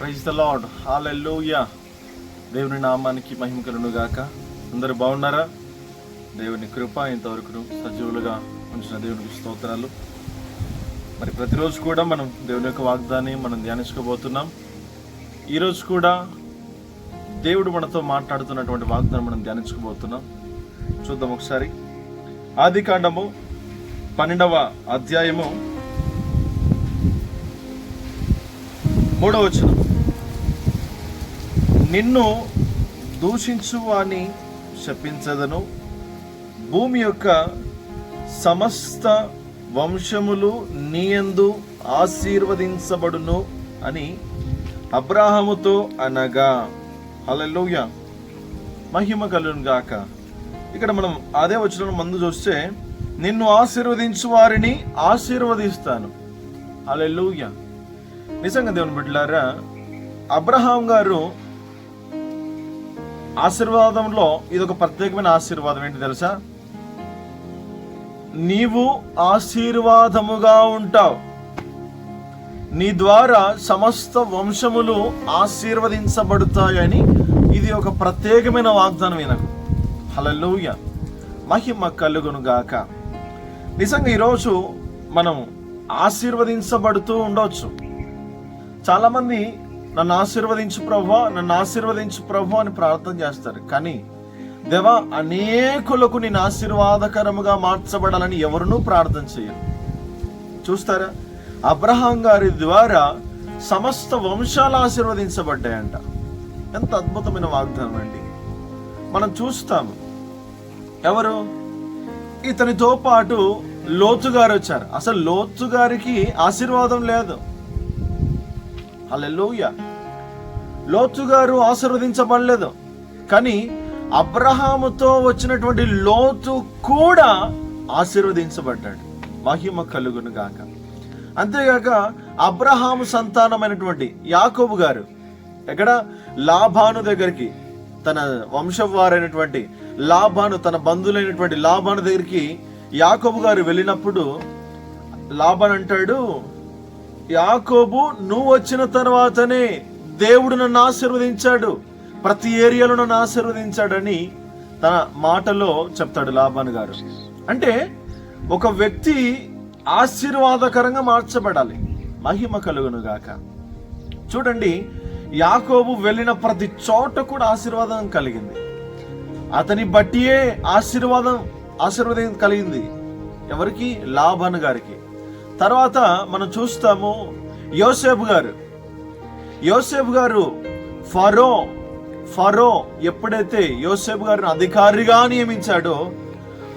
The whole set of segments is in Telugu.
ప్రైజ్ ద లార్డ్ హాలెలూయా దేవుని నామానికి మహిమ కలును గాక. అందరూ బాగున్నారా? దేవుని కృప ఇంతవరకు సజీవులుగా ఉంచిన దేవునికి స్తోత్రాలు. మరి ప్రతిరోజు కూడా మనం దేవుని యొక్క వాగ్దాన్ని మనం ధ్యానించుకోబోతున్నాం. ఈరోజు కూడా దేవుడు మనతో మాట్లాడుతున్నటువంటి వాగ్దానం మనం ధ్యానించుకోబోతున్నాం. చూద్దాం ఒకసారి. ఆది కాండము పన్నెండవ అధ్యాయము మూడవ వచనం. నిన్ను దూషించు అని శపించదను. భూమి యొక్క సమస్త వంశములు నీయందు ఆశీర్వదించబడును అని అబ్రాహముతో అనగా. హల్లెలూయా. మహిమ కలును గాక. ఇక్కడ మనం అదే వచ్చిన మందు చూస్తే నిన్ను ఆశీర్వదించు వారిని ఆశీర్వదిస్తాను. హల్లెలూయా. నిజంగా దేవుని బిడ్డలారా అబ్రహాం గారు ఆశీర్వాదంలో ఇది ఒక ప్రత్యేకమైన ఆశీర్వాదం ఏంటి తెలుసా? నీవు ఆశీర్వాదముగా ఉంటావు. నీ ద్వారా సమస్త వంశములు ఆశీర్వదించబడతాయని ఇది ఒక ప్రత్యేకమైన వాగ్దానం ఈయనకు. హలలోయ మహిమ కలుగును గాక. నిజంగా ఈరోజు మనం ఆశీర్వదించబడుతూ ఉండవచ్చు చాలామంది నన్ను ఆశీర్వదించు ప్రభా నన్ను ఆశీర్వదించు ప్రభు అని ప్రార్థన చేస్తారు. కానీ దేవా అనేకులకు నేను ఆశీర్వాదకరముగా మార్చబడాలని ఎవరునూ ప్రార్థన చేయరు. చూస్తారా? అబ్రహాం గారి ద్వారా సమస్త వంశాలు ఆశీర్వదించబడ్డాయంట. ఎంత అద్భుతమైన వాగ్దానం అండి. మనం చూస్తాము. ఎవరు? ఇతనితో పాటు లోతు గారు వచ్చారు. అసలు లోతు గారికి ఆశీర్వాదం లేదు. హల్లెలూయ. లోతు గారు ఆశీర్వదించబడలేదు. కానీ అబ్రహాముతో వచ్చినటువంటి లోతు కూడా ఆశీర్వదించబడ్డాడు. మహిమ కలుగును గాక. అంతేగాక అబ్రహాము సంతానమైనటువంటి యాకోబు గారు ఎక్కడ? లాభాను దగ్గరికి తన వంశవారైనటువంటి లాభాను తన బంధువులైనటువంటి లాభాను దగ్గరికి యాకోబు గారు వెళ్ళినప్పుడు లాభాన్ అంటాడు యాకోబు నువ్వు వచ్చిన తర్వాతనే దేవుడు నన్ను ఆశీర్వదించాడు. ప్రతి ఏరియాలో నన్ను ఆశీర్వదించాడని తన మాటలో చెప్తాడు లాభాన్ గారు. అంటే ఒక వ్యక్తి ఆశీర్వాదకరంగా మార్చబడాలి. మహిమ కలుగును గాక. చూడండి యాకోబు వెళ్ళిన ప్రతి చోట కూడా ఆశీర్వాదం కలిగింది. అతని బట్టియే ఆశీర్వాదం ఆశీర్వాదం కలిగింది. ఎవరికి? లాభాన్ గారికి. తర్వాత మనం చూస్తాము యోసేపు గారు. యోసేఫ్ గారు ఫరో ఫరో ఎప్పుడైతే యోసేఫ్ గారిని అధికారిగా నియమించాడో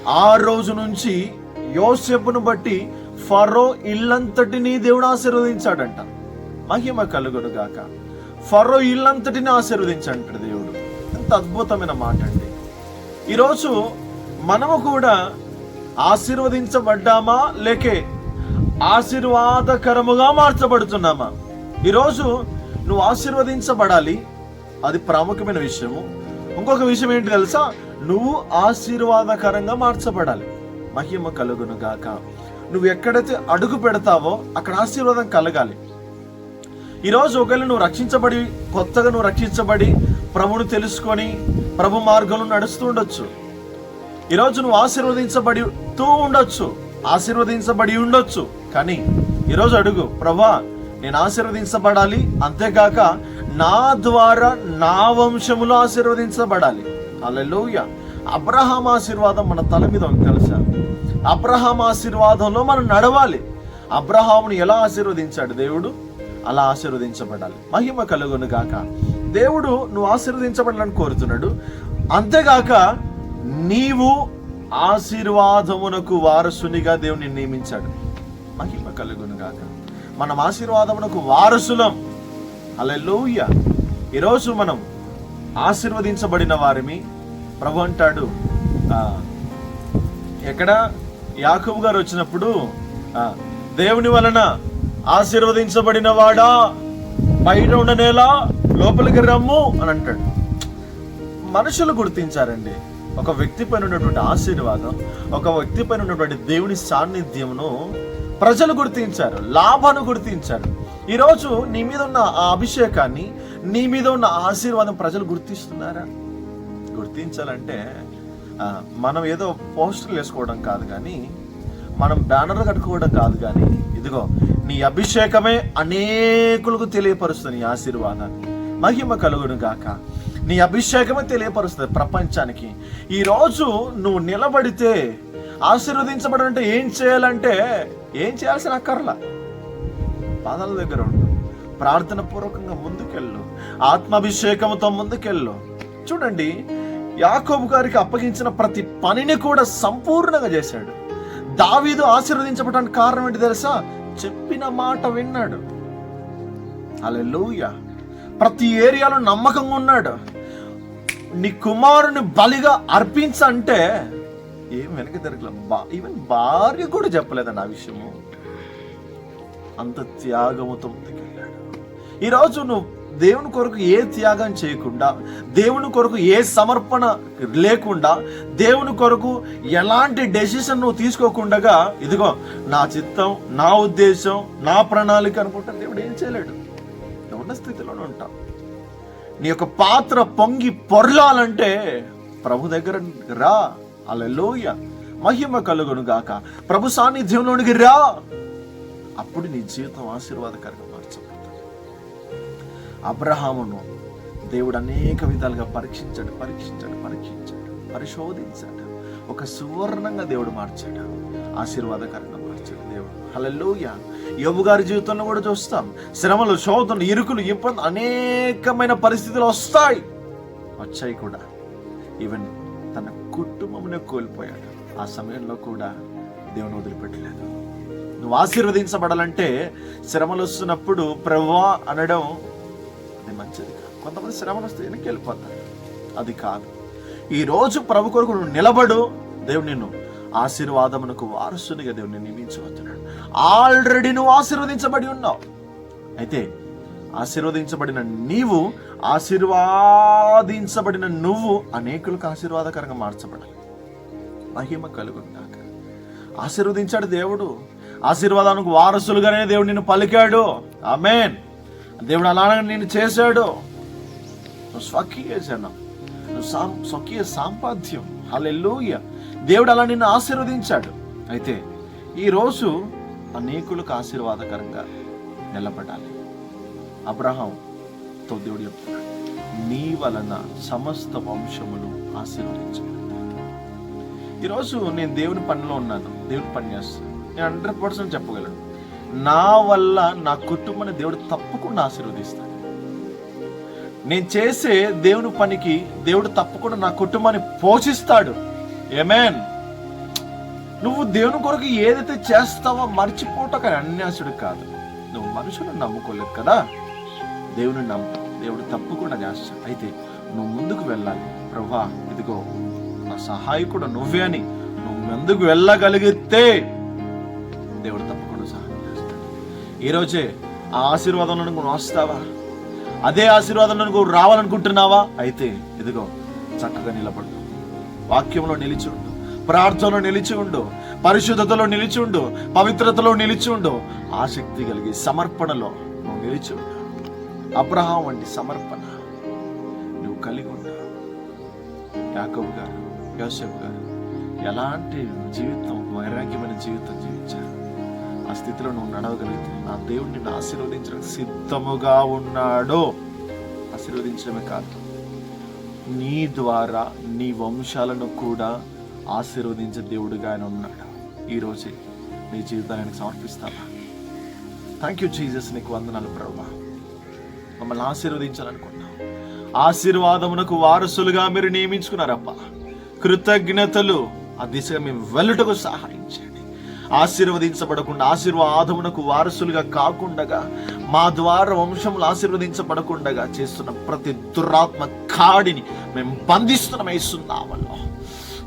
ఆ రోజు నుంచి యోసేపును బట్టి ఫరో ఇల్లంతటిని దేవుడు ఆశీర్వదించాడంట. మహిమ కలుగుడు గాక. ఫరో ఇల్లంతటిని ఆశీర్వదించాడంట దేవుడు. ఎంత అద్భుతమైన మాట అండి ఈరోజు మనము కూడా ఆశీర్వదించబడ్డామా లేకే ఆశీర్వాదకరముగా మార్చబడుతున్నామా? ఈరోజు నువ్వు ఆశీర్వదించబడాలి. అది ప్రాముఖ్యమైన విషయము. ఇంకొక విషయం ఏంటి తెలుసా? నువ్వు ఆశీర్వాదకరంగా మార్చబడాలి. మహిమ కలుగును గాక. నువ్వు ఎక్కడైతే అడుగు పెడతావో అక్కడ ఆశీర్వాదం కలగాలి. ఈరోజు ఒకవేళ నువ్వు రక్షించబడి కొత్తగా నువ్వు రక్షించబడి ప్రభుని తెలుసుకొని ప్రభు మార్గంలో నడుస్తూ ఉండొచ్చు. ఈరోజు నువ్వు ఆశీర్వదించబడితూ ఉండొచ్చు. ఆశీర్వదించబడి ఉండొచ్చు. కానీ ఈరోజు అడుగు ప్రభా నేను ఆశీర్వదించబడాలి. అంతేకాక నా ద్వారా నా వంశములో ఆశీర్వదించబడాలి. అలెలుయ అబ్రహాం ఆశీర్వాదం మన తల మీద కలిసాలి తెలుసా? అబ్రహాం ఆశీర్వాదంలో మనం నడవాలి. అబ్రహామును ఎలా ఆశీర్వదించాడు దేవుడు? అలా ఆశీర్వదించబడాలి. మహిమ కలుగును గాక. దేవుడు నువ్వు ఆశీర్వదించబడాలని కోరుతున్నాడు. అంతేగాక నీవు ఆశీర్వాదమునకు వారసునిగా దేవుని నియమించాడు. మహిమ కలుగును గాక. మనం ఆశీర్వాదమునకు వారసులం. అలెల్లోయ ఈరోజు మనం ఆశీర్వదించబడిన వారిమి ప్రభు అంటాడు. ఎక్కడ? యాకబు గారు వచ్చినప్పుడు దేవుని వలన ఆశీర్వదించబడిన వాడా? బయట ఉండనేలా? లోపలికి రమ్ము అని అంటాడు. మనుషులు గుర్తించారండి. ఒక వ్యక్తి పైన ఉన్నటువంటి ఆశీర్వాదం ఒక వ్యక్తి పైన ఉన్నటువంటి దేవుని సాన్నిధ్యమును ప్రజలు గుర్తించారు లాభను గుర్తించారు. ఈరోజు నీ మీద ఉన్న ఆ అభిషేకాన్ని నీ మీద ఉన్న ఆశీర్వాదం ప్రజలు గుర్తిస్తున్నారా? గుర్తించాలంటే మనం ఏదో పోస్టర్లు వేసుకోవడం కాదు కానీ మనం బ్యానర్లు కట్టుకోవడం కాదు కానీ ఇదిగో నీ అభిషేకమే అనేకులకు తెలియపరుస్తుంది నీ ఆశీర్వాదాన్ని. మహిమ కలుగును గాక. నీ అభిషేకమే తెలియపరుస్తుంది ప్రపంచానికి. ఈరోజు నువ్వు నిలబడితే ఆశీర్వదించబడంటే ఏం చేయాలంటే ఏం చేయాల్సిన అక్కర్లా? పాదాల దగ్గర ఉండు. ప్రార్థన పూర్వకంగా ముందుకెళ్ళు. ఆత్మాభిషేకంతో ముందుకెళ్ళు. చూడండి యాకోబు గారికి అప్పగించిన ప్రతి పనిని కూడా సంపూర్ణంగా చేశాడు. దావీదు ఆశీర్వదించబడటానికి కారణం ఏంటి తెలుసా? చెప్పిన మాట విన్నాడు. అలెలుయ ప్రతి ఏరియాలో నమ్మకంగా ఉన్నాడు. నీ కుమారుని బలిగా అర్పించంటే ఏం వెనక తిరగల బా ఈవెన్ భార్య కూడా చెప్పలేదండి ఆ విషయము. అంత త్యాగముతో ముందుకెళ్ళాడు. ఈరోజు నువ్వు దేవుని కొరకు ఏ త్యాగం చేయకుండా దేవుని కొరకు ఏ సమర్పణ లేకుండా దేవుని కొరకు ఎలాంటి డెసిషన్ నువ్వు తీసుకోకుండా ఇదిగో నా చిత్తం నా ఉద్దేశం నా ప్రణాళిక అనుకుంటా దేవుడు ఏం చేయలేడు. ఉన్న స్థితిలోనే ఉంటావు. నీ యొక్క పాత్ర పొంగి పొరలాలంటే ప్రభు దగ్గర రా. అలలోయ మహిమ కలుగును గాక. ప్రభు సాన్నిధ్యంలోనికి రా. అప్పుడు నీ జీవితం ఆశీర్వాదకరంగా మార్చబడుతుంది. అబ్రహామును దేవుడు అనేక విధాలుగా పరీక్షించాడు పరీక్షించాడు పరీక్షించాడు పరిశోధించాడు. ఒక సువర్ణంగా దేవుడు మార్చాడు. ఆశీర్వాదకరంగా మార్చాడు దేవుడు. హలలోయ యోబు గారి జీవితంలో కూడా చూస్తాం. శ్రమలు శోధనలు ఇరుకులు ఇబ్బంది అనేకమైన పరిస్థితులు వస్తాయి. వచ్చాయి కూడా. ఈవెన్ తన కోల్పోయాడు. ఆ సమయంలో కూడా దేవుని వదిలిపెట్టలేదు. నువ్వు ఆశీర్వదించబడాలంటే శ్రమలు వస్తున్నప్పుడు ప్రవ్వా అనడం అది మంచిది కాదు. కొంతమంది శ్రమలు వస్తే వెనక్కి వెళ్ళిపోతారు. అది కాదు. ఈ రోజు ప్రభు కొరకు నువ్వు నిలబడు దేవుడు నిన్ను ఆశీర్వాదమునకు వారసునిగా దేవుడిని నియమించబోతున్నాడు. ఆల్రెడీ నువ్వు ఆశీర్వదించబడి ఉన్నావు. అయితే ఆశీర్వదించబడిన నీవు ఆశీర్వాదించబడిన నువ్వు అనేకులకు ఆశీర్వాదకరంగా మార్చబడాలి. మహిమ కలుగుందాక ఆశీర్వదించాడు దేవుడు. ఆశీర్వాదానికి వారసులుగానే దేవుడు నిన్ను పలికాడు. ఆమెన్. దేవుడు అలానే నేను చేశాడు. నువ్వు స్వకీయ జనం. నువ్వు సాం స్వకీయ సాంపాద్యం. హల్లెలూయ. దేవుడు అలా నిన్ను ఆశీర్వదించాడు. అయితే ఈరోజు అనేకులకు ఆశీర్వాదకరంగా నిలబడాలి. అబ్రహాంతో దేవుడు చెప్తున్నాడు. నీ వలన సమస్త వంశములు ఆశీర్వదించాడు ఈరోజు నేను దేవుని పనిలో ఉన్నాను. దేవుని పని చేస్తాను నేను హండ్రెడ్ పర్సెంట్ చెప్పగలను. నా వల్ల నా కుటుంబాన్ని దేవుడు తప్పకుండా ఆశీర్వదిస్తాడు. నేను చేసే దేవుని పనికి దేవుడు తప్పకుండా నా కుటుంబాన్ని పోషిస్తాడు. ఏమేన్ నువ్వు దేవుని కొరకు ఏదైతే చేస్తావో మర్చిపోవటం కానీ అన్యాసుడు కాదు. నువ్వు మనుషులను నమ్ముకోలేదు కదా? దేవుని నమ్ము. దేవుడు తప్పకుండా చేస్తాడు. అయితే నువ్వు ముందుకు వెళ్ళాలి. ప్రభా ఇదిగో నా సహాయకుడు నువ్వే అని నువ్వు ముందుకు వెళ్ళగలిగితే దేవుడు తప్పకుండా సహాయం చేస్తాడు. ఈరోజే ఆ ఆశీర్వాదంలో నువ్వు వస్తావా? అదే ఆశీర్వాదంలో నువ్వు రావాలనుకుంటున్నావా? అయితే ఇదిగో చక్కగా నిలబడు. వాక్యంలో నిలిచి ఉండు. ప్రార్థనలో నిలిచి ఉండు. పరిశుద్ధతలో నిలిచి ఉండు. పవిత్రతలో నిలిచి ఉండు. ఆసక్తి కలిగి సమర్పణలో నువ్వు నిలిచి ఉండు. అబ్రహాం వంటి సమర్పణ నువ్వు కలిగి ఉండు. యాకబు గారు యోసేపు గారు ఎలాంటి జీవితం వైరాగ్యమైన జీవితం జీవించారు? ఆ స్థితిలో నువ్వు నడవగలిగితే నా దేవుడు నిన్ను ఆశీర్వదించడానికి సిద్ధముగా ఉన్నాడో. ఆశీర్వదించడమే కాదు నీ ద్వారా నీ వంశాలను కూడా ఆశీర్వదించే దేవుడుగా ఆయన ఉన్నాడు. ఈరోజే నీ జీవితాన్ని ఆయనకు సమర్పిస్తావా? థ్యాంక్ యూ జీజస్ నీకు వందనాలు ప్రభా మమ్మల్ని ఆశీర్వదించాలనుకున్నాం ఆశీర్వాదమునకు వారసులుగా మీరు నియమించుకున్నారప్ప. కృతజ్ఞతలు. ఆ దిశగా మేము వెళ్ళటకు సహాయించండి. ఆశీర్వదించబడకుండా ఆశీర్వాదమునకు వారసులుగా కాకుండా మా ద్వారా వంశములు ఆశీర్వదించబడకుండా చేస్తున్న ప్రతి దురాత్మ కాడిని మేము బంధిస్తున్నాం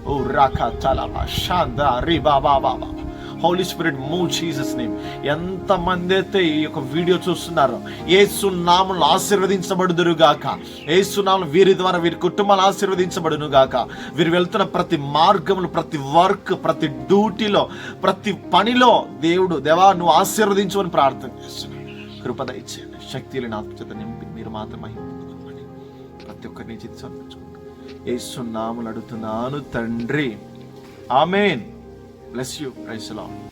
ఓ రాకా తలమా శాంత రి బాబా బాబా holy spirit move Jesus name ఎంత మంది అయితే ఈ యొక్క వీడియో చూస్తున్నారో ఏసు నామలు ఆశీర్వదించబడుదురు గాక ఏసు నామలు వీరి ద్వారా వీరి కుటుంబాలు ఆశీర్వదించబడును గాక వీరు వెళ్తున్న ప్రతి మార్గములు ప్రతి వర్క్ ప్రతి డ్యూటీలో ప్రతి పనిలో దేవుడు దేవా నువ్వు ఆశీర్వదించమని ప్రార్థన చేస్తున్నాను కృపద ఇచ్చేయండి శక్తిని ఆత్మచేత నింపి మీరు మాత్రం ప్రతి ఒక్కరిని చిత్తి ఏసు ఏసునాములు అడుగుతున్నాను తండ్రి. Amen. Bless you praise Lord